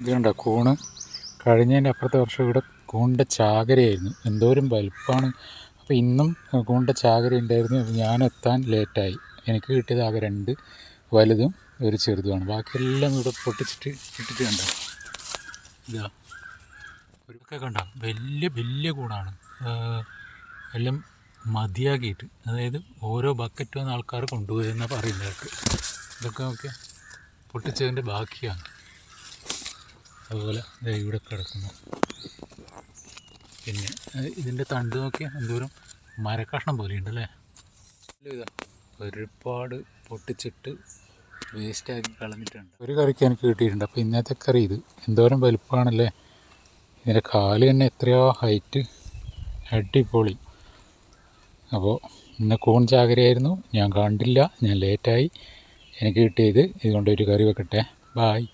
ഇത് കണ്ടോ കൂണ്. കഴിഞ്ഞതിന്റെ അപ്പുറത്തെ വർഷം ഇവിടെ കൂണിന്റെ ചാകരയായിരുന്നു. എന്തോരം വലുപ്പമാണ് അപ്പോൾ ഇന്നും കൂണിന്റെ ചാകര ഉണ്ടായിരുന്നു. ഞാൻ എത്താൻ ലേറ്റായി. എനിക്ക് കിട്ടിയത് ആകെ രണ്ട് വലുതും ഒരു ചെറുതുമാണ്. ബാക്കിയെല്ലാം ഇവിടെ പൊട്ടിച്ചിട്ട് ഇട്ടിട്ട് കണ്ടോ? ഇതാ. ഒരുക്കെ കണ്ടോ? വലിയ വലിയ കൂണാണ്. എല്ലാം മതിയാക്കിയിട്ട്. അതായത് ഓരോ ബക്കറ്റ് വന്ന ആൾക്കാർ കൊണ്ടുപോയി എന്നാണ് പറയുന്നത് ഇതൊക്കെ നോക്കിയാൽ പൊട്ടിച്ചതിന്റെ ബാക്കിയാണ്. അതുപോലെ ഇവിടെ കിടക്കുന്നു. പിന്നെ ഇതിന്റെ തണ്ട് നോക്കിയാൽ എന്തോരം മരക്കഷ്ണം പോലെ അല്ലേ? ഇതാ. ഒരുപാട് പൊട്ടിച്ചിട്ട് വേസ്റ്റാക്കി കളഞ്ഞിട്ടുണ്ട്. ഒരു കറിക്ക് എനിക്ക് കിട്ടിയിട്ടുണ്ട്. അപ്പോൾ ഇന്നത്തെ കറി ഇത്. എന്തോരം വലുപ്പമാണല്ലേ ഇതിന്റെ കാൽ തന്നെ എത്രയോ ഹൈറ്റ് അടിപൊളി. അപ്പോൾ ഇന്ന് കൂൺ ചാകരയായിരുന്നു. ഞാൻ കണ്ടില്ല. ഞാൻ ലേറ്റായി എനിക്ക് കിട്ടിയത്. ഇതുകൊണ്ട് ഒരു കറി വെക്കട്ടെ. ബായ്